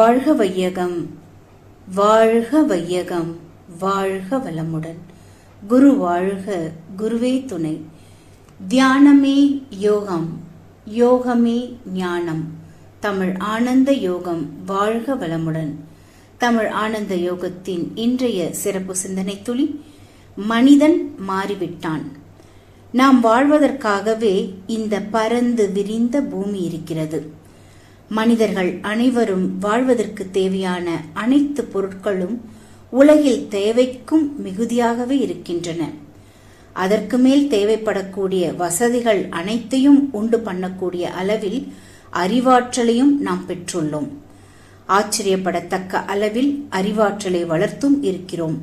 வாழ்க வையகம் வாழ்க வையகம் வாழ்க வளமுடன். குரு வாழ்க குருவே துணை. தியானமே யோகம் யோகமே ஞானம். தமிழ் ஆனந்த யோகம் வாழ்க வளமுடன். தமிழ் ஆனந்த யோகத்தின் இன்றைய சிறப்பு சிந்தனை துளி மனிதன் மாறிவிட்டான். நாம் வாழ்வதற்காகவே இந்த பரந்து விரிந்த பூமி இருக்கிறது. மனிதர்கள் அனைவரும் வாழ்வதற்கு தேவையான அனைத்து பொருட்களும் உலகில் தேவைக்கும் மிகுதியாகவே இருக்கின்றன. அதற்கு மேல் தேவைப்படக்கூடிய வசதிகள் அனைத்தையும் உண்டு பண்ணக்கூடிய அளவில் அறிவாற்றலையும் நாம் பெற்றுள்ளோம். ஆச்சரியப்படத்தக்க அளவில் அறிவாற்றலை வளர்த்தும் இருக்கிறோம்.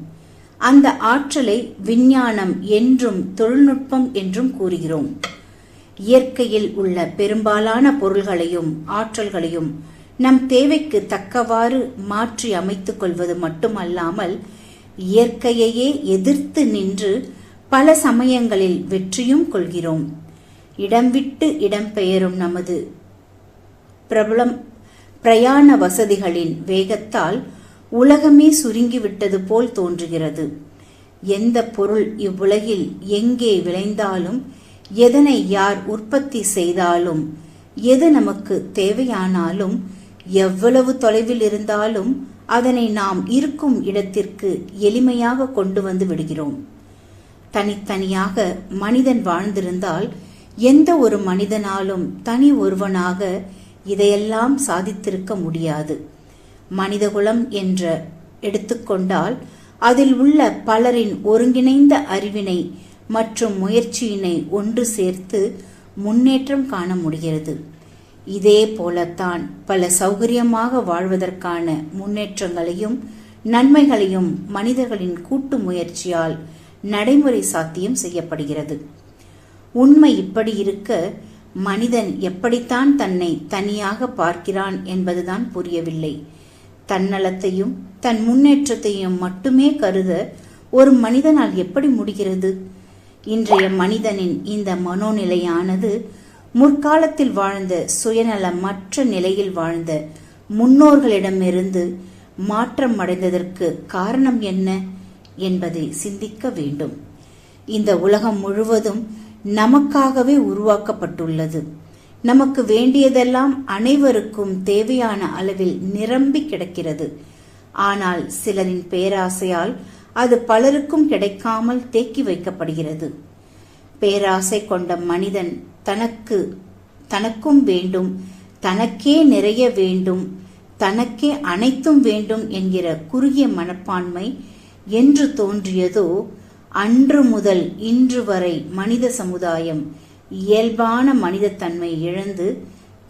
அந்த ஆற்றலை விஞ்ஞானம் என்றும் தொழில்நுட்பம் என்றும் கூறுகிறோம். இயற்கையில் உள்ள பெரும்பாலான பொருள்களையும் ஆற்றல்களையும் நம் தேவைக்கு தக்கவாறு மாற்றி அமைத்துக் கொள்வது மட்டுமல்லாமல் இயற்கையையே எதிர்த்து நின்று பல சமயங்களில் வெற்றியும் கொள்கிறோம். இடம் விட்டு இடம் பெயரும் நமது பிரபலம் பிரயாண வசதிகளின் வேகத்தால் உலகமே சுருங்கிவிட்டது போல் தோன்றுகிறது. எந்த பொருள் இவ்வுலகில் எங்கே விளைந்தாலும் எதனை யார் உற்பத்தி செய்தாலும் எது நமக்கு தேவையானாலும் எவ்வளவு தொலைவில் இருந்தாலும் அதனை நாம் இருக்கும் இடத்திற்கு எளிமையாக கொண்டு வந்து விடுகிறோம். தனித்தனியாக மனிதன் வாழ்ந்திருந்தால் எந்த ஒரு மனிதனாலும் தனி ஒருவனாக இதையெல்லாம் சாதித்திருக்க முடியாது. மனிதகுலம் என்ற எடுத்துக்கொண்டால் அதில் உள்ள பலரின் ஒருங்கிணைந்த அறிவினை மற்றும் முயற்சியினை ஒன்று சேர்த்து முன்னேற்றம் காண முடிகிறது. இதே போலத்தான் பல சௌகரியமாக வாழ்வதற்கான முன்னேற்றங்களையும் நன்மைகளையும் மனிதர்களின் கூட்டு முயற்சியால் நடைமுறை சாத்தியம் செய்யப்படுகிறது. உண்மை இப்படி இருக்க மனிதன் எப்படித்தான் தன்னை தனியாக பார்க்கிறான் என்பதுதான் புரியவில்லை. தன்னலத்தையும் தன் முன்னேற்றத்தையும் மட்டுமே கருத ஒரு மனிதனால் எப்படி முடிகிறது? இன்றைய மனிதனின் இந்த மனோநிலையானது முற்காலத்தில் வாழ்ந்த சுயநலமற்ற நிலையில் வாழ்ந்த முன்னோர்களிடமிருந்து மாற்றம் அடைந்ததற்கு காரணம் என்ன என்பதை சிந்திக்க வேண்டும். இந்த உலகம் முழுவதும் நமக்காகவே உருவாக்கப்பட்டுள்ளது. நமக்கு வேண்டியதெல்லாம் அனைவருக்கும் தேவையான அளவில் நிரம்பி கிடக்கிறது. ஆனால் சிலரின் பேராசையால் அது பலருக்கும் கிடைக்காமல் தேக்கி வைக்கப்படுகிறது. பேராசை கொண்ட மனிதன் தனக்கு தனக்கும் வேண்டும் தனக்கே நிறைய வேண்டும் தனக்கே அனைத்தும் வேண்டும் என்கிற குறுகிய மனப்பான்மை என்று தோன்றியதோ அன்று முதல் இன்று வரை மனித சமுதாயம் இயல்பான மனிதத்தன்மை இழந்து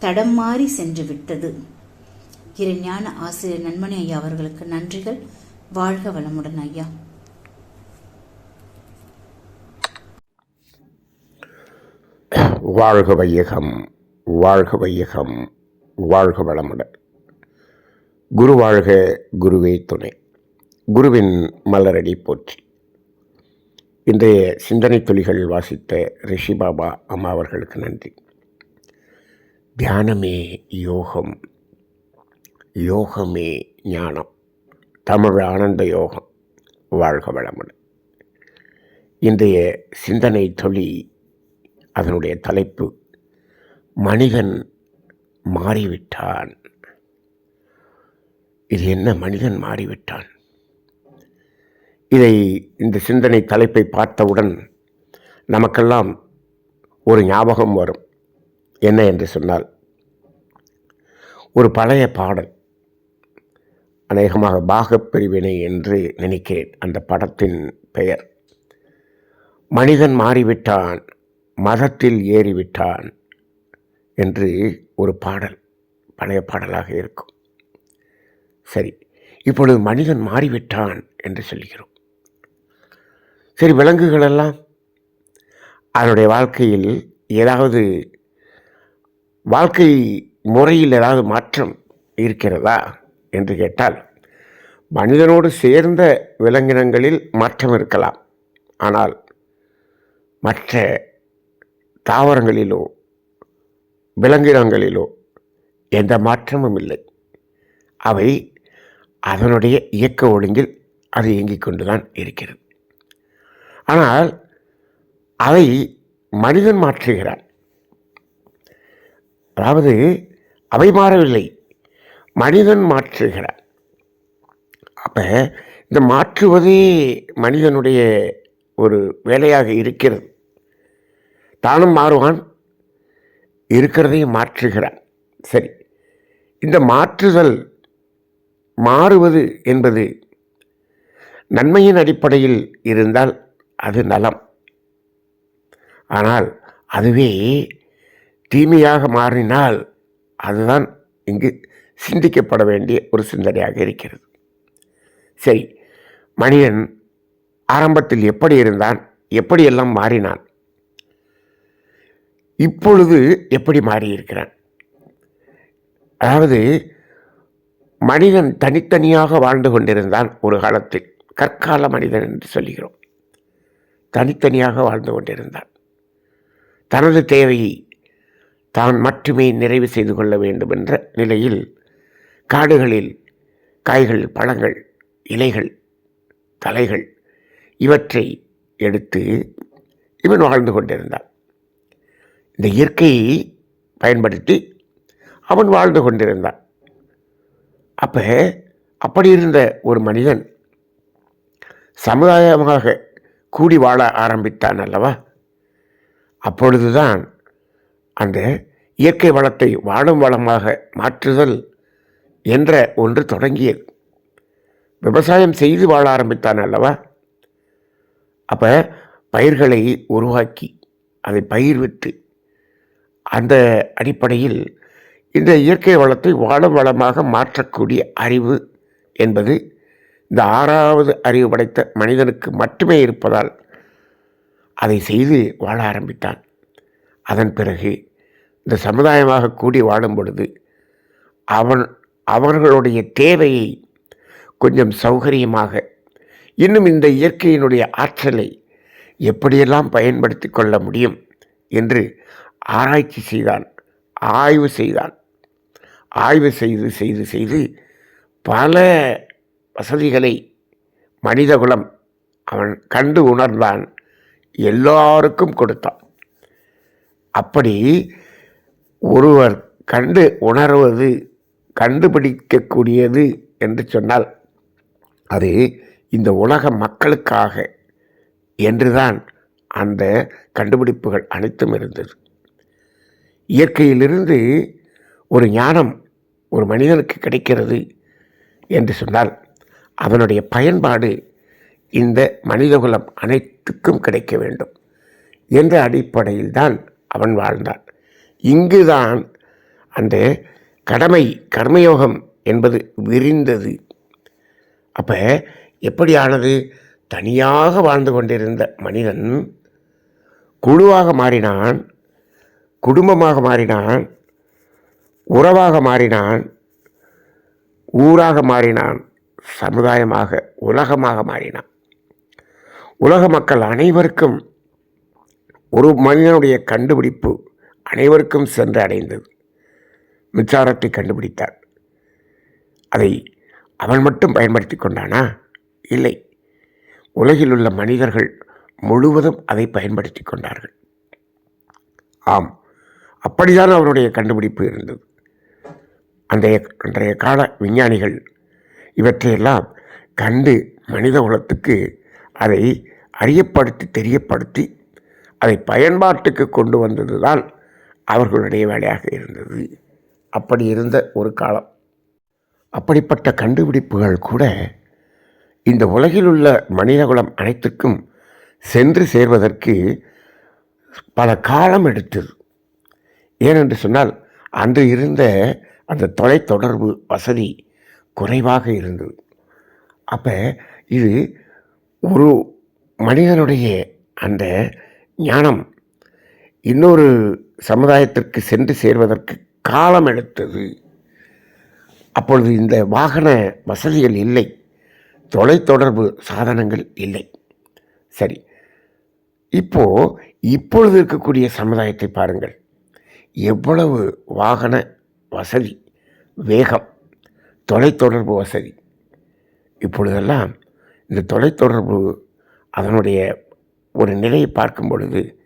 தடம் மாறி சென்று விட்டது இறைஞான ஆசிரியர் நன்மணி ஐயா அவர்களுக்கு நன்றிகள். வாழ்க வளமுடன் ஐயா. வாழ்க வையகம் வாழ்க வையகம் வாழ்க வளமுடன் குரு வாழ்க குருவே துணை. குருவின் மலரடி போற்றி. இன்றைய சிந்தனை துளிகள் வாசித்த ரிஷி பாபா அம்மா அவர்களுக்கு நன்றி. தியானமே யோகம் யோகமே ஞானம். தமிழ் ஆனந்த யோகம் வாழ்க வளமுடன். இன்றைய சிந்தனை தொழி அதனுடைய தலைப்பு மனிதன் மாறிவிட்டான். இது என்ன மனிதன் மாறிவிட்டான்? இதை இந்த சிந்தனை தலைப்பை பார்த்தவுடன் நமக்கெல்லாம் ஒரு ஞாபகம் வரும். என்ன என்று சொன்னால் ஒரு பழைய பாடல் அநேகமாக பாகப்பிரிவினை என்று நினைக்கிறேன் அந்த படத்தின் பெயர். மனிதன் மாறிவிட்டான் மதத்தில் ஏறிவிட்டான் என்று ஒரு பாடல் பழைய பாடலாக இருக்கும். சரி இப்பொழுது மனிதன் மாறிவிட்டான் என்று சொல்கிறோம். சரி விலங்குகளெல்லாம் அதனுடைய வாழ்க்கையில் ஏதாவது வாழ்க்கை முறையில் ஏதாவது மாற்றம் இருக்கிறதா? என்று கேட்டால் மனிதனோடு சேர்ந்த விலங்கினங்களில் மாற்றம் இருக்கலாம். ஆனால் மற்ற தாவரங்களிலோ விலங்கினங்களிலோ எந்த மாற்றமும் இல்லை. அவை அதனுடைய இயக்க ஒழுங்கில் அது இயங்கிக் கொண்டுதான் இருக்கிறது. ஆனால் அதை மனிதன் மாற்றுகிறான். அதாவது அவை மாறவில்லை. மனிதன் மாற்றுகிறான் அப்போ இந்த மாற்றுவதே மனிதனுடைய ஒரு வேலையாக இருக்கிறது. தானும் மாறுவான் இருக்கிறதையும் மாற்றுகிறான் சரி இந்த மாற்றுதல் மாறுவது என்பது நன்மையின் அடிப்படையில் இருந்தால் அது நலம். ஆனால் அதுவே தீமையாக மாறினால் அதுதான் இங்கு சிந்திக்கப்பட வேண்டிய ஒரு சிந்தனையாக இருக்கிறது. சரி மனிதன் ஆரம்பத்தில் எப்படி இருந்தான் எப்படியெல்லாம் மாறினான் இப்பொழுது எப்படி மாறியிருக்கிறான்? அதாவது மனிதன் தனித்தனியாக வாழ்ந்து கொண்டிருந்தான் ஒரு காலத்தில் கற்கால மனிதன் என்று சொல்கிறோம். தனித்தனியாக வாழ்ந்து கொண்டிருந்தான். தனது தேவையை தான் மட்டுமே நிறைவு செய்து கொள்ள வேண்டும் என்ற நிலையில் காடுகளில் காய்கள் பழங்கள் இலைகள் தலைகள் இவற்றை எடுத்து இவன் வாழ்ந்து கொண்டிருந்தான். இந்த இயற்கையை பயன்படுத்தி அவன் வாழ்ந்து கொண்டிருந்தான். அப்போ அப்படி இருந்த ஒரு மனிதன் சமுதாயமாக கூடி வாழ ஆரம்பித்தான் அல்லவா? அப்பொழுதுதான் அந்த இயற்கை வளத்தை வாழும் வளமாக மாற்றுதல் என்ற ஒன்று தொடங்கியது. விவசாயம் செய்து வாழ ஆரம்பித்தான் அல்லவா? அப்போ பயிர்களை உருவாக்கி அதை பயிர்வித்து அந்த அடிப்படையில் இந்த இயற்கை வளத்தை வாழும் வளமாக மாற்றக்கூடிய அறிவு என்பது இந்த ஆறாவது அறிவு படைத்த மனிதனுக்கு மட்டுமே இருப்பதால் அதை செய்து வாழ ஆரம்பித்தான். அதன் பிறகு இந்த சமுதாயமாக கூடி வாழும் பொழுது அவன் அவர்களுடைய தேவையை கொஞ்சம் சௌகரியமாக இன்னும் இந்த இயற்கையினுடைய ஆற்றலை எப்படியெல்லாம் பயன்படுத்தி கொள்ள முடியும் என்று ஆராய்ச்சி செய்தான் ஆய்வு செய்தான். ஆய்வு செய்து செய்து செய்து பல வசதிகளை மனிதகுலம் அவன் கண்டு உணர்ந்தான் எல்லாருக்கும் கொடுத்தான். அப்படி ஒருவர் கண்டு உணர்வது கண்டுபிடிக்கக்கூடியது என்று சொன்னால் அது இந்த உலக மக்களுக்காக என்றுதான் அந்த கண்டுபிடிப்புகள் அனைத்தும் இருந்தது. இயற்கையிலிருந்து ஒரு ஞானம் ஒரு மனிதனுக்கு கிடைக்கிறது என்று சொன்னால் அதனுடைய பயன்பாடு இந்த மனிதகுலம் அனைத்துக்கும் கிடைக்க வேண்டும் என்ற அடிப்படையில் தான் அவன் வாழ்ந்தான். இங்குதான் அந்த கடமை கர்மயோகம் என்பது விரிந்தது. அப்போ எப்படியானது? தனியாக வாழ்ந்து கொண்டிருந்த மனிதன் குழுவாக மாறினான் குடும்பமாக மாறினான் உறவாக மாறினான் ஊராக மாறினான் சமுதாயமாக உலகமாக மாறினான். உலக மக்கள் அனைவருக்கும் ஒரு மனிதனுடைய கண்டுபிடிப்பு அனைவருக்கும் சென்று அடைந்தது. மின்சாரத்தை கண்டுபிடித்தார் அதை அவன் மட்டும் பயன்படுத்தி கொண்டானா? இல்லை. உலகில் உள்ள மனிதர்கள் முழுவதும் அதை பயன்படுத்தி கொண்டார்கள். ஆம் அப்படிதான் அவருடைய கண்டுபிடிப்பு இருந்தது. அந்த அன்றைய கால விஞ்ஞானிகள் இவற்றையெல்லாம் கண்டு மனித குலத்துக்கு அதை அறியப்படுத்தி தெரியப்படுத்தி அதை பயன்பாட்டுக்கு கொண்டு வந்தது தான் அவர்களுடைய வேலையாக இருந்தது. அப்படி இருந்த ஒரு காலம். அப்படிப்பட்ட கண்டுபிடிப்புகள் கூட இந்த உலகில் உள்ள மனிதகுலம் அனைத்துக்கும் சென்று சேர்வதற்கு பல காலம் எடுத்தது. ஏனென்று சொன்னால் அன்று இருந்த அந்த தொலைத்தொடர்பு வசதி குறைவாக இருந்தது. அப்போ இது ஒரு மனிதனுடைய அந்த ஞானம் இன்னொரு சமுதாயத்திற்கு சென்று சேர்வதற்கு காலம் எடுத்தது. அப்பொழுது இந்த வாகன வசதிகள் இல்லை. தொலைத்தொடர்பு சாதனங்கள் இல்லை. சரி. இப்போது இப்பொழுது இருக்கக்கூடிய சமுதாயத்தை பாருங்கள். எவ்வளவு வாகன வசதி வேகம் தொலைத்தொடர்பு வசதி. இப்பொழுதெல்லாம் இந்த தொலைத்தொடர்பு அதனுடைய ஒரு நிலையை பார்க்கும் பொழுது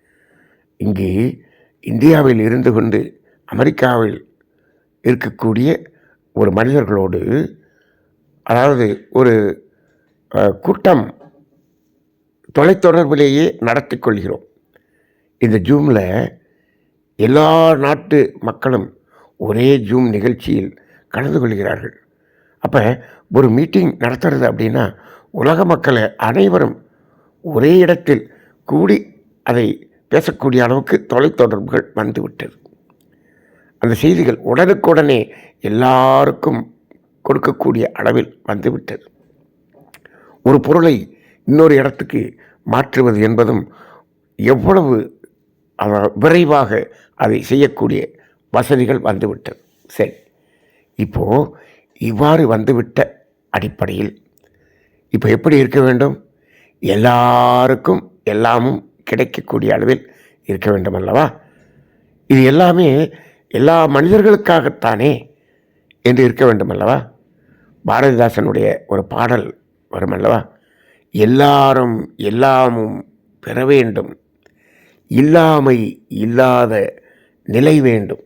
இங்கு இந்தியாவில் இருந்து கொண்டு அமெரிக்காவில் இருக்கக்கூடிய ஒரு மனிதர்களோடு அதாவது ஒரு கூட்டம் தொலைத்தொடர்பிலேயே நடத்தி கொள்கிறோம். இந்த ஜூமில் எல்லா நாட்டு மக்களும் ஒரே ஜூம் நிகழ்ச்சியில் கலந்து கொள்கிறார்கள். அப்போ ஒரு மீட்டிங் நடத்துறது அப்படின்னா உலக மக்களை அனைவரும் ஒரே இடத்தில் கூடி அதை பேசக்கூடிய அளவுக்கு தொலைத்தொடர்புகள் வந்துவிட்டது. அந்த செய்திகள் உடனுக்குடனே எல்லாருக்கும் கொடுக்கக்கூடிய அளவில் வந்துவிட்டது. ஒரு பொருளை இன்னொரு இடத்துக்கு மாற்றுவது என்பதும் எவ்வளவு அவ- விரைவாக அதை செய்யக்கூடிய வசதிகள் வந்துவிட்டது. சரி இப்போது இவ்வாறு வந்துவிட்ட அடிப்படையில் இப்போ எப்படி இருக்க வேண்டும்? எல்லாருக்கும் எல்லாமும் கிடைக்கக்கூடிய அளவில் இருக்க வேண்டும் அல்லவா? இது எல்லாமே எல்லா மனிதர்களுக்காகத்தானே என்று இருக்க வேண்டும் அல்லவா பாரதிதாசனுடைய ஒரு பாடல் வரும் அல்லவா எல்லாரும் எல்லாமும் பெற வேண்டும். இல்லாமை இல்லாத நிலை வேண்டும்.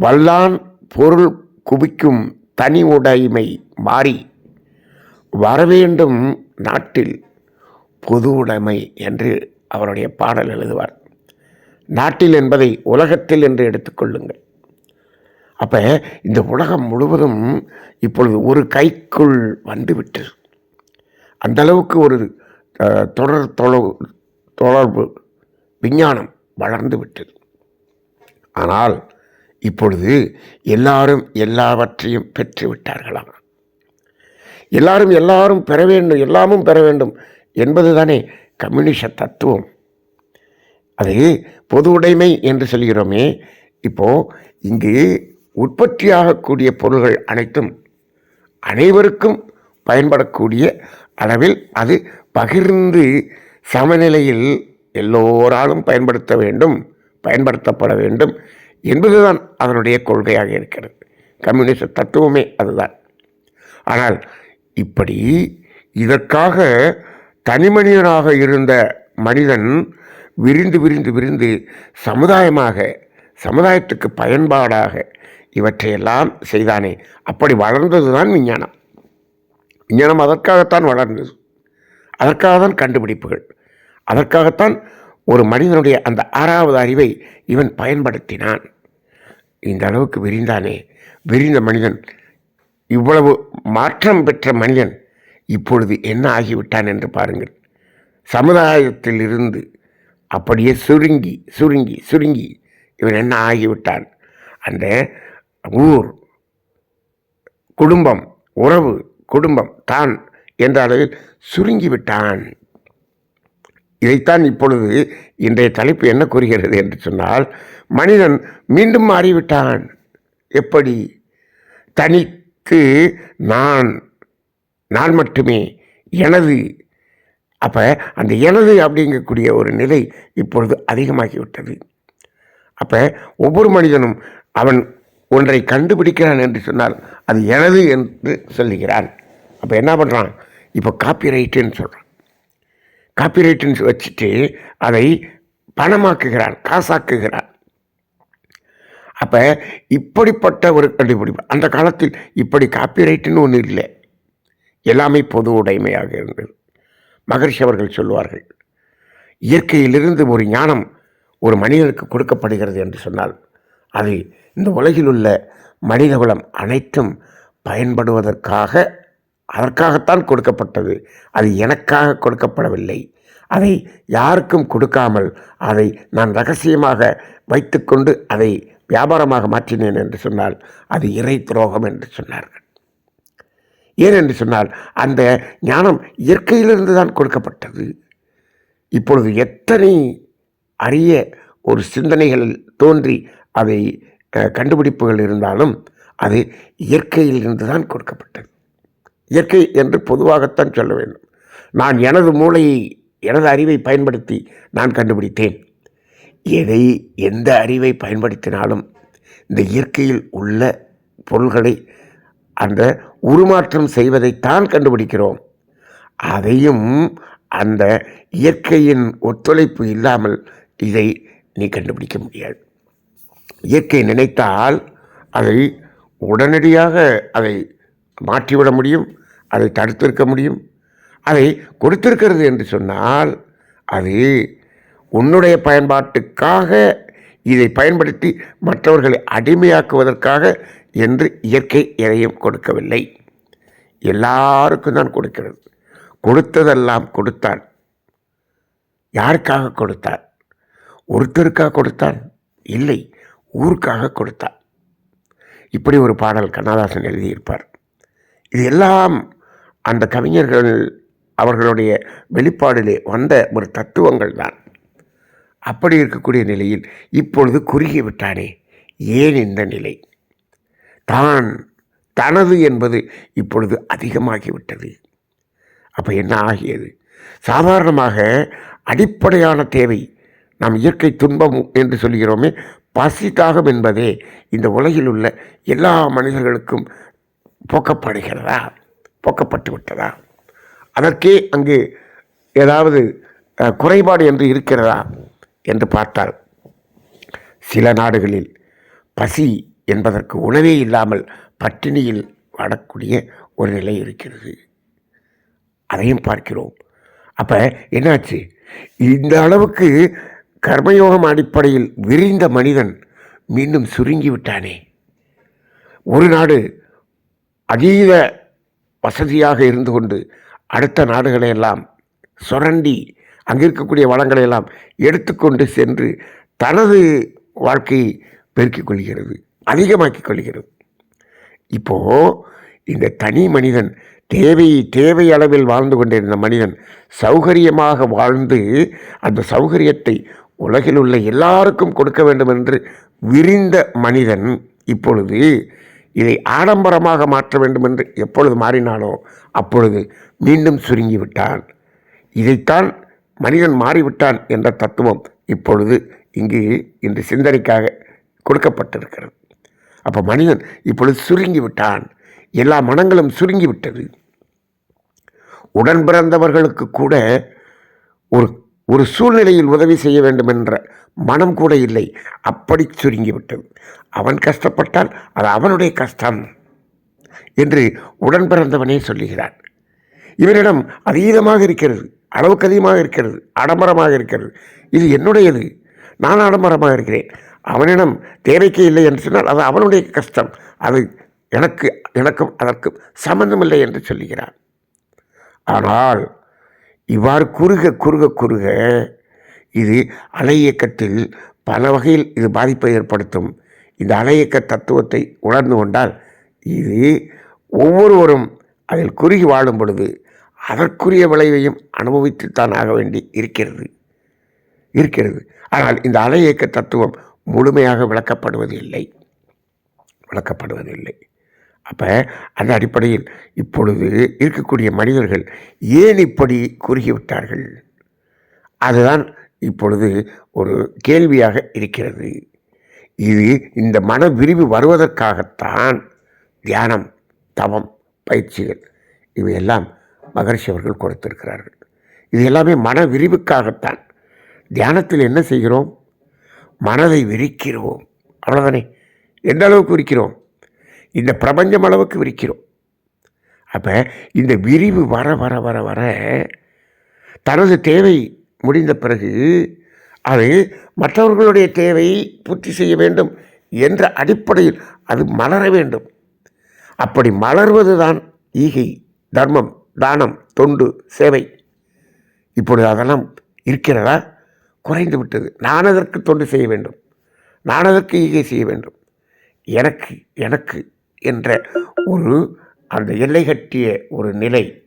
வல்லான் பொருள் குவிக்கும் தனி உடைமை மாறி வரவேண்டும் நாட்டில் பொது உடைமை என்று அவருடைய பாடல் எழுதுவார். நாட்டில் என்பதை உலகத்தில் என்று எடுத்துக்கொள்ளுங்கள். அப்போ இந்த உலகம் முழுவதும் இப்பொழுது ஒரு கைக்குள் வந்துவிட்டது. அந்த அளவுக்கு ஒரு தொடர் தொடர்பு விஞ்ஞானம் வளர்ந்து விட்டது. ஆனால் இப்பொழுது எல்லாரும் எல்லாவற்றையும் பெற்று விட்டார்களாம். எல்லாரும் எல்லாரும் பெற வேண்டும் எல்லாமும் பெற வேண்டும் என்பதுதானே கம்யூனிச தத்துவம். அது பொது உடைமை என்று சொல்கிறோமே. இப்போது இங்கு உற்பத்தியாகக்கூடிய பொருள்கள் அனைத்தும் அனைவருக்கும் பயன்படக்கூடிய அளவில் அது பகிர்ந்து சமநிலையில் எல்லோராலும் பயன்படுத்த வேண்டும் பயன்படுத்தப்பட வேண்டும் என்பதுதான் அதனுடைய கொள்கையாக இருக்கிறது. கம்யூனிச தத்துவமே அதுதான். ஆனால் இப்படி இதற்காக தனிமனிதனாக இருந்த மனிதன் விரிந்து விரிந்து விரிந்து சமுதாயமாக சமுதாயத்துக்கு பயன்பாடாக இவற்றையெல்லாம் செய்தானே. அப்படி வளர்ந்தது தான் விஞ்ஞானம். விஞ்ஞானம் அதற்காகத்தான் வளர்ந்தது. அதற்காக தான் கண்டுபிடிப்புகள். அதற்காகத்தான் ஒரு மனிதனுடைய அந்த ஆறாவது அறிவை இவன் பயன்படுத்தினான். இந்த அளவுக்கு விரிந்தானே. விரிந்த மனிதன் இவ்வளவு மாற்றம் பெற்ற மனிதன் இப்பொழுது என்ன ஆகிவிட்டான் என்று பாருங்கள். சமுதாயத்தில் இருந்து அப்படியே சுருங்கி சுருங்கி சுருங்கி இவன் என்ன ஆகிவிட்டான்? அந்த ஊர் குடும்பம் உறவு குடும்பம் தான் என்ற அளவில் சுருங்கி விட்டான். இதைத்தான் இப்பொழுது இன்றைய தலைப்பு என்ன கூறுகிறது என்று சொன்னால் மனிதன் மீண்டும் மாறிவிட்டான். எப்படி? தனித்து நான் நான் மட்டுமே எனது அப்போ அந்த எனது அப்படிங்கக்கூடிய ஒரு நிலை இப்பொழுது அதிகமாகிவிட்டது. அப்போ ஒவ்வொரு மனிதனும் அவன் ஒன்றை கண்டுபிடிக்கிறான் என்று சொன்னால் அது எனது என்று சொல்லுகிறான். அப்போ என்ன பண்ணுறான் இப்போ காப்பிரைட்டுன்னு சொல்கிறான் காப்பிரைட்டுன்னு வச்சுட்டு அதை பணமாக்குகிறான் காசாக்குகிறான். அப்போ இப்படிப்பட்ட ஒரு கண்டுபிடிப்பு அந்த காலத்தில் இப்படி காப்பிரைட்டுன்னு ஒன்று இல்லை. எல்லாமே பொது உடைமையாக இருந்தது. மகர்ஷி அவர்கள் சொல்லுவார்கள் இயற்கையிலிருந்து ஒரு ஞானம் ஒரு மனிதனுக்கு கொடுக்கப்படுகிறது என்று சொன்னால் அது இந்த உலகில் உள்ள மனிதகுலம் அனைத்தும் பயன்படுவதற்காக அதற்காகத்தான் கொடுக்கப்பட்டது. அது எனக்காக கொடுக்கப்படவில்லை. அதை யாருக்கும் கொடுக்காமல் அதை நான் ரகசியமாக வைத்துக்கொண்டு அதை வியாபாரமாக மாற்றினேன் என்று சொன்னால் அது இறை துரோகம் என்று சொன்னார்கள். ஏன் என்று சொன்னால் அந்த ஞானம் இயற்கையிலிருந்து தான் கொடுக்கப்பட்டது. இப்பொழுது எத்தனை அரிய ஒரு சிந்தனைகள் தோன்றி அதை கண்டுபிடிப்புகள் இருந்தாலும் அது இயற்கையிலிருந்து தான் கொடுக்கப்பட்டது. இயற்கை என்று பொதுவாகத்தான் சொல்ல வேண்டும். நான் எனது மூளையை எனது அறிவை பயன்படுத்தி நான் கண்டுபிடித்தேன். எதை எந்த அறிவை பயன்படுத்தினாலும் இந்த இயற்கையில் உள்ள பொருள்களை அந்த உருமாற்றம் செய்வதைத்தான் கண்டுபிடிக்கிறோம். அதையும் அந்த இயற்கையின் ஒத்துழைப்பு இல்லாமல் இதை நீ கண்டுபிடிக்க முடியாது. இயற்கை நினைத்தால் அதை உடனடியாக அதை மாற்றிவிட முடியும் அதை தடுத்திருக்க முடியும். அதை கொடுத்திருக்கிறது என்று சொன்னால் அது உன்னுடைய பயன்பாட்டுக்காக இதை பயன்படுத்தி மற்றவர்களை அடிமையாக்குவதற்காக என்று இயற்கை எதையும் கொடுக்கவில்லை. எல்லாருக்கும் தான் கொடுக்கிறது. கொடுத்ததெல்லாம் கொடுத்தான் யாருக்காக கொடுத்தார் ஒருத்தருக்காக கொடுத்தான் இல்லை ஊருக்காக கொடுத்தார் இப்படி ஒரு பாடல் கண்ணதாசன் எழுதியிருப்பார். இது எல்லாம் அந்த கவிஞர்கள் அவர்களுடைய வெளிப்பாடிலே வந்த ஒரு தத்துவங்கள் தான். அப்படி இருக்கக்கூடிய நிலையில் இப்பொழுது குறுகி விட்டானே. ஏன் இந்த நிலை? தான் தனது என்பது இப்பொழுது அதிகமாகிவிட்டது. அப்போ என்ன ஆகியது? சாதாரணமாக அடிப்படையான தேவை நாம் இயற்கை துன்பம் என்று சொல்கிறோமே பசி தாகம் என்பதே இந்த உலகில் உள்ள எல்லா மனிதர்களுக்கும் போக்கப்படுகிறதா? போக்கப்பட்டு விட்டதா? அதற்கே அங்கு ஏதாவது குறைபாடு என்று இருக்கிறதா? என்று பார்த்தால் சில நாடுகளில் பசி என்பதற்கு உணவே இல்லாமல் பட்டினியில் வாடக்கூடிய ஒரு நிலை இருக்கிறது. அதையும் பார்க்கிறோம். அப்போ என்னாச்சு? இந்த அளவுக்கு கர்மயோகம் அடிப்படையில் விரிந்த மனிதன் மீண்டும் சுருங்கி விட்டானே. ஒரு நாடு அதீத வசதியாக இருந்து கொண்டு அடுத்த நாடுகளையெல்லாம் சுரண்டி அங்கே இருக்கக்கூடிய வளங்களை எல்லாம் எடுத்துக்கொண்டு சென்று தனது வாழ்க்கையை பெருக்கிக் கொள்கிறது அதிகமாக்கிக் கொள்கிறது. இப்போ இந்த தனி மனிதன் தேவை தேவை அளவில் வாழ்ந்து கொண்டிருந்த மனிதன் சௌகரியமாக வாழ்ந்து அந்த சௌகரியத்தை உலகில் உள்ள எல்லாருக்கும் கொடுக்க வேண்டும் என்று விரிந்த மனிதன் இப்பொழுது இதை ஆடம்பரமாக மாற்ற வேண்டும் என்று எப்பொழுது மாறினானோ அப்பொழுது மீண்டும் சுருங்கி விட்டான் இதைத்தான் மனிதன் மாறிவிட்டான் என்ற தத்துவம் இப்பொழுது இங்கு இந்த சிந்தனைக்காக கொடுக்கப்பட்டிருக்கிறது. அப்போ மனிதன் இப்பொழுது சுருங்கி விட்டான் எல்லா மனங்களும் சுருங்கி விட்டது உடன் பிறந்தவர்களுக்கு கூட ஒரு ஒரு சூழ்நிலையில் உதவி செய்ய வேண்டும் என்ற மனம் கூட இல்லை. அப்படி சுருங்கி விட்டது அவன் கஷ்டப்பட்டால் அது அவனுடைய கஷ்டம் என்று உடன் பிறந்தவனே சொல்லுகிறான். இவரிடம் அதீதமாக இருக்கிறது. அளவுக்கு அதிகமாக இருக்கிறது ஆடம்பரமாக இருக்கிறது. இது என்னுடையது. நான் ஆடம்பரமாக இருக்கிறேன். அவனிடம் தேவைக்கே இல்லை என்று சொன்னால் அது அவனுடைய கஷ்டம். அது எனக்கு எனக்கும் அதற்கும் சம்பந்தமில்லை என்று சொல்லுகிறான் ஆனால் இவ்வாறு குறுக குறுக குறுக இது அலை இயக்கத்தில் பல வகையில் இது பாதிப்பை ஏற்படுத்தும். இந்த அலை இயக்க தத்துவத்தை உணர்ந்து கொண்டால் இது ஒவ்வொருவரும் அதில் குறுகி வாழும் பொழுது அதற்குரிய விளைவையும் அனுபவித்துத்தான் ஆக வேண்டி இருக்கிறது. இருக்கிறது. ஆனால் இந்த அலை இயக்க தத்துவம் முழுமையாக விளக்கப்படுவது இல்லை விளக்கப்படுவதில்லை. அப்போ அந்த அடிப்படையில் இப்பொழுது இருக்கக்கூடிய மனிதர்கள் ஏன் இப்படி குறுகிவிட்டார்கள்? அதுதான் இப்பொழுது ஒரு கேள்வியாக இருக்கிறது. இது இந்த மன விரிவு வருவதற்காகத்தான் தியானம் தவம் பயிற்சிகள் இவையெல்லாம் மகர்ஷி அவர்கள் கொடுத்திருக்கிறார்கள். இது எல்லாமே மன விரிவுக்காகத்தான். தியானத்தில் என்ன செய்கிறோம்? மனதை விரிக்கிறோம். அவ்வளோதானே எந்த அளவுக்கு விரிக்கிறோம்? இந்த பிரபஞ்சம் அளவுக்கு விரிக்கிறோம். அப்போ இந்த விரிவு வர வர வர வர தனது தேவை முடிந்த பிறகு அது மற்றவர்களுடைய தேவையை பூர்த்தி செய்ய வேண்டும் என்ற அடிப்படையில் அது மலர வேண்டும். அப்படி மலர்வது தான் ஈகை தர்மம். தானம் தொண்டு சேவை. இப்பொழுது அதெல்லாம் இருக்கிறதா? குறைந்து விட்டது. நான் அதற்கு தொண்டு செய்ய வேண்டும். நான் அதற்கு ஈகை செய்ய வேண்டும். எனக்கு எனக்கு என்ற ஒரு அந்த எல்லை கட்டிய ஒரு நிலை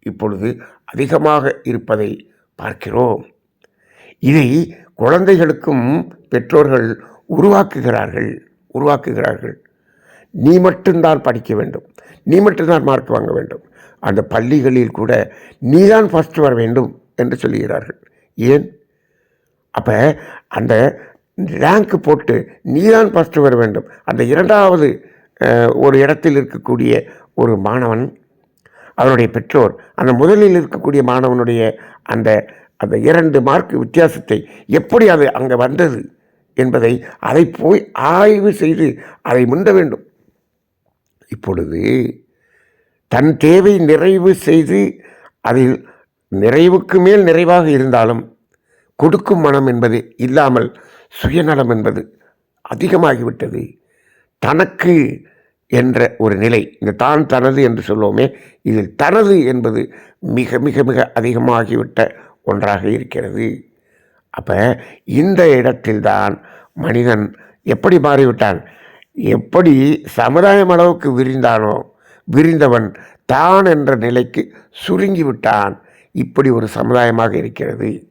இப்பொழுது அதிகமாக இருப்பதை பார்க்கிறோம். இதை குழந்தைகளுக்கும் பெற்றோர்கள் உருவாக்குகிறார்கள் உருவாக்குகிறார்கள். நீ மட்டும்தான் படிக்க வேண்டும். நீ மட்டும்தான் மார்க் வாங்க வேண்டும். அந்த பள்ளிகளில் கூட நீதான் ஃபஸ்ட் வர வேண்டும் என்று சொல்லுகிறார்கள். ஏன்? அப்போ அந்த ரேங்க் போட்டு நீதான் ஃபஸ்ட்டு வர வேண்டும். அந்த இரண்டாவது ஒரு இடத்தில் இருக்கக்கூடிய ஒரு மாணவன் அவருடைய பெற்றோர் அந்த முதலில் இருக்கக்கூடிய மாணவனுடைய அந்த அந்த இரண்டு மார்க் வித்தியாசத்தை எப்படி அது அங்கே வந்தது என்பதை அதை போய் ஆய்வு செய்து அதை முந்த வேண்டும். இப்பொழுது தன் தேவை நிறைவு செய்து அதில் நிறைவுக்கு மேல் நிறைவாக இருந்தாலும் கொடுக்கும் மனம் என்பது இல்லாமல் சுயநலம் என்பது அதிகமாகிவிட்டது. தனக்கு என்ற ஒரு நிலை இந்த தான் தனது என்று சொல்லுவோமே இதில் தனது என்பது மிக மிக மிக அதிகமாகிவிட்ட ஒன்றாக இருக்கிறது. அப்போ இந்த இடத்தில்தான் மனிதன் எப்படி மாறிவிட்டான்? எப்படி சமுதாயம் அளவுக்கு விரிந்தானோ விரிந்தவன் தான் என்ற நிலைக்கு சுருங்கி விட்டான் இப்படி ஒரு சமுதாயமாக இருக்கிறது.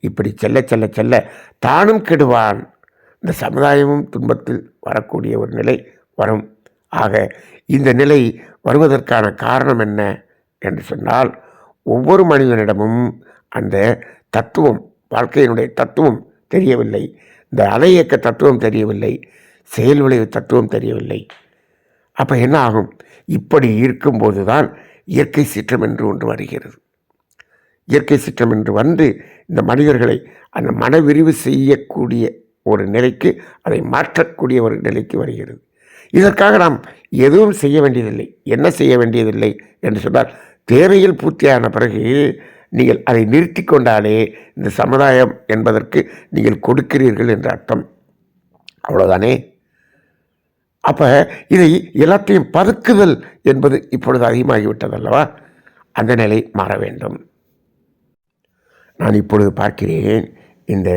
இப்படி செல்ல செல்ல செல்ல தானும் கெடுவான். இந்த சமுதாயமும் துன்பத்தில் வரக்கூடிய ஒரு நிலை வரும். ஆக இந்த நிலை வருவதற்கான காரணம் என்ன என்று சொன்னால் ஒவ்வொரு மனிதனிடமும் அந்த தத்துவம் வாழ்க்கையினுடைய தத்துவம் தெரியவில்லை. இந்த அலை இயக்க தத்துவம் தெரியவில்லை. செயல் விளைவு தத்துவம் தெரியவில்லை. அப்போ என்ன ஆகும்? இப்படி இருக்கும்போது தான் இயற்கை சீற்றம் என்று ஒன்று வருகிறது. இயற்கை சீற்றம் என்று வந்து இந்த மனிதர்களை அந்த மனவிரிவு செய்யக்கூடிய ஒரு நிலைக்கு அதை மாற்றக்கூடிய ஒரு நிலைக்கு வருகிறது. இதற்காக நாம் எதுவும் செய்ய வேண்டியதில்லை. என்ன செய்ய வேண்டியதில்லை என்று சொன்னால் தேவையில் பூர்த்தியான பிறகு நீங்கள் அதை நிறுத்தி கொண்டாலே இந்த சமுதாயம் என்பதற்கு நீங்கள் கொடுக்கிறீர்கள் என்ற அர்த்தம். அவ்வளோதானே அப்போ இதை எல்லாத்தையும் பதுக்குதல் என்பது இப்பொழுது அதிகமாகிவிட்டது அல்லவா அந்த நிலை மாற வேண்டும். நான் இப்பொழுது பார்க்கிறேன் இந்த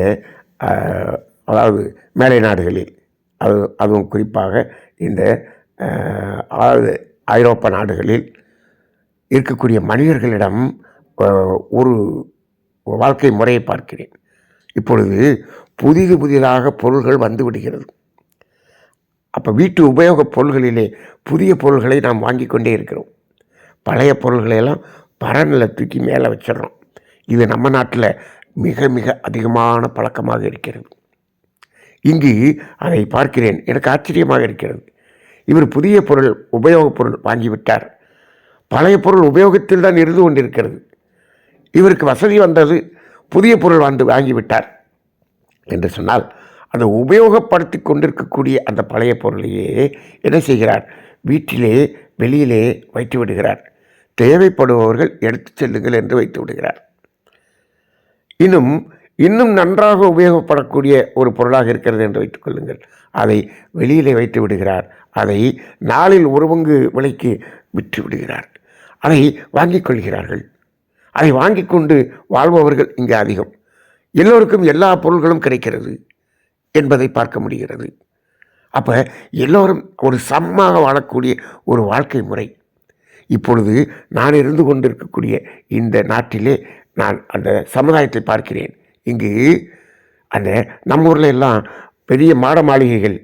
அதாவது மேலை நாடுகளில் அது அதுவும் குறிப்பாக இந்த அதாவது ஐரோப்பா நாடுகளில் இருக்கக்கூடிய மனிதர்களிடம் ஒரு வாழ்க்கை முறையை பார்க்கிறேன். இப்பொழுது புதிது புதிதாக பொருள்கள் வந்து விடுகிறது. அப்போ வீட்டு உபயோகப் பொருள்களிலே புதிய பொருள்களை நாம் வாங்கி கொண்டே இருக்கிறோம். பழைய பொருள்களையெல்லாம் பரனில் தூக்கி மேலே வச்சிடுறோம். இது நம்ம நாட்டில் மிக மிக அதிகமான பழக்கமாக இருக்கிறது. இங்கு அதை பார்க்கிறேன். எனக்கு ஆச்சரியமாக இருக்கிறது. இவர் புதிய பொருள் உபயோகப் பொருள் வாங்கிவிட்டார். பழைய பொருள் உபயோகத்தில் தான் இருந்து கொண்டிருக்கிறது. இவருக்கு வசதி வந்தது புதிய பொருள் வந்து வாங்கிவிட்டார் என்று சொன்னால் அந்த உபயோகப்படுத்தி கொண்டிருக்கக்கூடிய அந்த பழைய பொருளையே என்ன செய்கிறார்? வீட்டிலே வெளியிலே வைத்து விடுகிறார். தேவைப்படுபவர்கள் எடுத்துச் செல்லுங்கள் என்று வைத்து விடுகிறார். இன்னும் இன்னும் நன்றாக உபயோகப்படக்கூடிய ஒரு பொருளாக இருக்கிறது என்று வைத்துக் கொள்ளுங்கள். அதை வெளியிலே வைத்து விடுகிறார். அதை நாளில் ஒரு பங்கு விலைக்கு விற்று விடுகிறார். அதை வாங்கிக் கொள்கிறார்கள். அதை வாங்கி கொண்டு வாழ்பவர்கள் இங்கே அதிகம். எல்லோருக்கும் எல்லா பொருள்களும் கிடைக்கிறது. என்பதை பார்க்க முடிகிறது. அப்போ எல்லோரும் ஒரு சமமாக வாழக்கூடிய ஒரு வாழ்க்கை முறை. இப்பொழுது நான் இருந்து கொண்டிருக்கக்கூடிய இந்த நாட்டிலே நான் அந்த சமுதாயத்தை பார்க்கிறேன். இங்கு அந்த நம்ம ஊரில் எல்லாம் பெரிய மாட மாளிகைகள்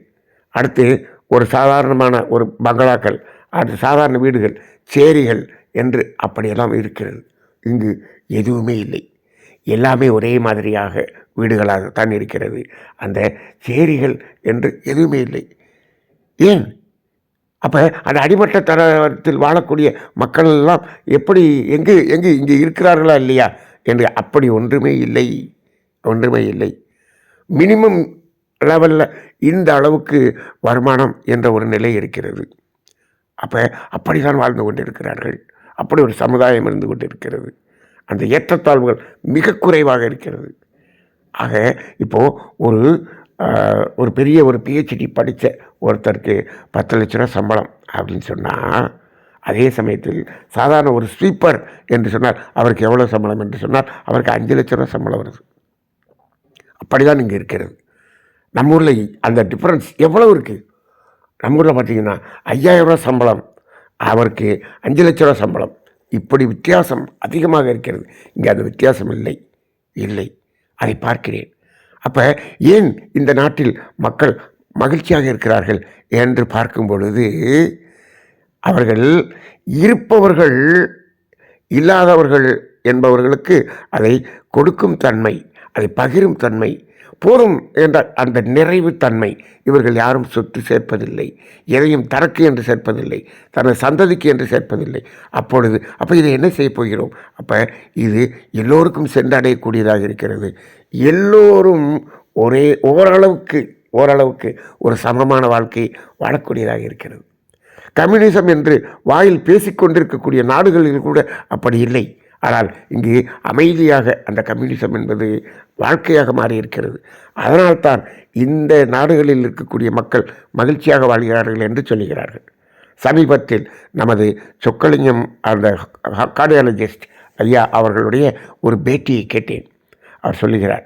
அடுத்து ஒரு சாதாரணமான ஒரு பங்களாக்கள் அடுத்து சாதாரண வீடுகள் சேரிகள் என்று அப்படியெல்லாம் இருக்கிறது. இங்கு எதுவுமே இல்லை. எல்லாமே ஒரே மாதிரியாக வீடுகளாகத்தான் இருக்கிறது. அந்த சேரிகள் என்று எதுவுமே இல்லை. ஏன்? அப்போ அந்த அடிமட்ட தரத்தில் வாழக்கூடிய மக்கள் எல்லாம் எப்படி எங்கு எங்கு இங்கே இருக்கிறார்களா இல்லையா? என்று அப்படி ஒன்றுமே இல்லை. ஒன்றுமே இல்லை. மினிமம் லெவலில் இந்த அளவுக்கு வருமானம் என்ற ஒரு நிலை இருக்கிறது. அப்போ அப்படிதான் வாழ்ந்து கொண்டிருக்கிறார்கள். அப்படி ஒரு சமுதாயம் இருந்து கொண்டிருக்கிறது. அந்த ஏற்றத்தாழ்வுகள் மிக குறைவாக இருக்கிறது. ஆக இப்போது ஒரு ஒரு பெரிய ஒரு பிஹெச்டி படித்த ஒருத்தருக்கு பத்து லட்ச ரூபா சம்பளம் அப்படின்னு சொன்னால் அதே சமயத்தில் சாதாரண ஒரு ஸ்வீப்பர் என்று சொன்னால் அவருக்கு எவ்வளோ சம்பளம் என்று சொன்னால் அவருக்கு அஞ்சு லட்ச ரூபா சம்பளம் வருது. அப்படி தான் இங்கே இருக்கிறது. நம்ம ஊரில் அந்த டிஃப்ரென்ஸ் எவ்வளோ இருக்குது நம்ம ஊரில் பார்த்தீங்கன்னா ஐயாயிரம் ரூபா சம்பளம் அவருக்கு அஞ்சு லட்ச ரூபா சம்பளம். இப்படி வித்தியாசம் அதிகமாக இருக்கிறது. இங்கே அந்த வித்தியாசம் இல்லை. இல்லை. அதை பார்க்கிறேன். அப்போ ஏன் இந்த நாட்டில் மக்கள் மகிழ்ச்சியாக இருக்கிறார்கள் என்று பார்க்கும் பொழுது அவர்கள் இருப்பவர்கள் இல்லாதவர்கள் என்பவர்களுக்கு அதை கொடுக்கும் தன்மை அதை பகிரும் தன்மை போதும் என்ற அந்த நிறைவு தன்மை இவர்கள் யாரும் சொத்து சேர்ப்பதில்லை. எதையும் தனக்கு என்று சேர்ப்பதில்லை. தனது சந்ததிக்கு என்று சேர்ப்பதில்லை. அப்பொழுது அப்போ இதை என்ன செய்ய போகிறோம்? அப்போ இது எல்லோருக்கும் சென்றடையக்கூடியதாக இருக்கிறது. எல்லோரும் ஒரே ஓரளவுக்கு ஓரளவுக்கு ஒரு சமமான வாழ்க்கை வாழக்கூடியதாக இருக்கிறது. கம்யூனிசம் என்று வாயில் பேசிக்கொண்டிருக்கக்கூடிய நாடுகளில் கூட அப்படி இல்லை. ஆனால் இங்கு அமைதியாக அந்த கம்யூனிசம் என்பது வாழ்க்கையாக மாறியிருக்கிறது. அதனால்தான் இந்த நாடுகளில் இருக்கக்கூடிய மக்கள் மகிழ்ச்சியாக வாழ்கிறார்கள் என்று சொல்லுகிறார்கள். சமீபத்தில் நமது சொக்கலிங்கம் அந்த கார்டியாலஜிஸ்ட் ஐயா அவர்களுடைய ஒரு பேட்டியை கேட்டேன். அவர் சொல்லுகிறார்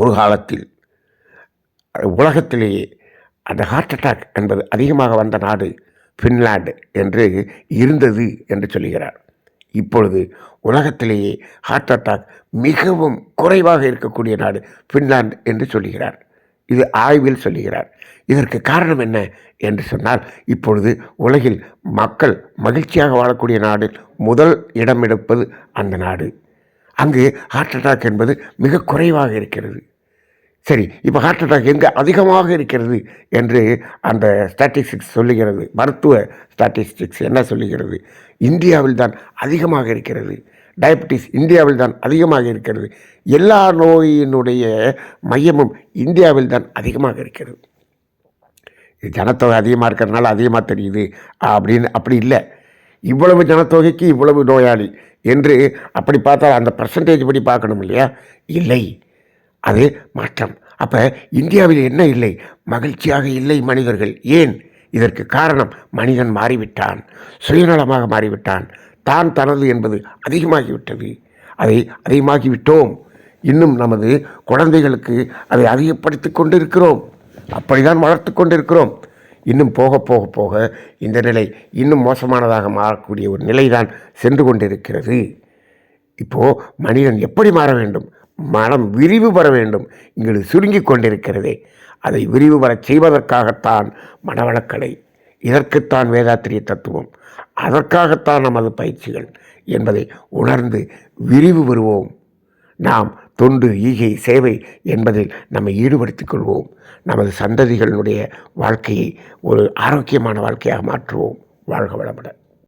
ஒரு காலத்தில் உலகத்திலேயே அந்த ஹார்ட் அட்டாக் என்பது அதிகமாக வந்த நாடு ஃபின்லாண்டு என்று இருந்தது என்று சொல்லுகிறார். இப்பொழுது உலகத்திலேயே ஹார்ட் அட்டாக் மிகவும் குறைவாக இருக்கக்கூடிய நாடு ஃபின்லாந்து என்று சொல்லுகிறார். இது ஆய்வில் சொல்லுகிறார். இதற்கு காரணம் என்ன என்று சொன்னால் இப்பொழுது உலகில் மக்கள் மகிழ்ச்சியாக வாழக்கூடிய நாடு முதல் இடம் எடுப்பது அந்த நாடு. அங்கு ஹார்ட் அட்டாக் என்பது மிக குறைவாக இருக்கிறது. சரி இப்போ ஹார்ட் அட்டாக் எங்கே அதிகமாக இருக்கிறது என்று அந்த ஸ்டாட்டிஸ்டிக்ஸ் சொல்லுகிறது. மருத்துவ ஸ்டாட்டிஸ்டிக்ஸ் என்ன சொல்லுகிறது? இந்தியாவில் தான் அதிகமாக இருக்கிறது. டயபிட்டிஸ் இந்தியாவில் தான் அதிகமாக இருக்கிறது. எல்லா நோயினுடைய மையமும் இந்தியாவில் தான் அதிகமாக இருக்கிறது. இது ஜனத்தொகை அதிகமாக இருக்கிறதுனால அதிகமாக தெரியுது. அப்படின்னு அப்படி இல்லை. இவ்வளவு ஜனத்தொகைக்கு இவ்வளவு நோயாளி என்று அப்படி பார்த்தா அந்த பர்சன்டேஜ் படி பார்க்கணும் இல்லையா? இல்லை. அது மாற்றம். அப்போ இந்தியாவில் என்ன இல்லை? மகிழ்ச்சியாக இல்லை மனிதர்கள். ஏன்? இதற்கு காரணம் மனிதன் மாறிவிட்டான். சுயநலமாக மாறிவிட்டான். தான் தனது என்பது அதிகமாகிவிட்டது. அதை அதிகமாகிவிட்டோம். இன்னும் நமது குழந்தைகளுக்கு அதை அதிகப்படுத்தி கொண்டு இருக்கிறோம் அப்படிதான் வளர்த்து கொண்டிருக்கிறோம். இன்னும் போக போக போக இந்த நிலை இன்னும் மோசமானதாக மாறக்கூடிய ஒரு நிலைதான் சென்று கொண்டிருக்கிறது. இப்போது மனிதன் எப்படி மாற வேண்டும்? மனம் விரிவு பெற வேண்டும். இங்கு சுருங்கி கொண்டிருக்கிறதே. அதை விரிவு பெறச் செய்வதற்காகத்தான் மனவளக்கலை. இதற்குத்தான் வேதாத்திரிய தத்துவம். அதற்காகத்தான் நமது பயிற்சிகள் என்பதை உணர்ந்து விரிவு பெறுவோம். நாம் தொண்டு ஈகை சேவை என்பதில் நம்மை ஈடுபடுத்திக் கொள்வோம். நமது சந்ததிகளினுடைய வாழ்க்கையை ஒரு ஆரோக்கியமான வாழ்க்கையாக மாற்றுவோம். வாழ்க வளமுடன்.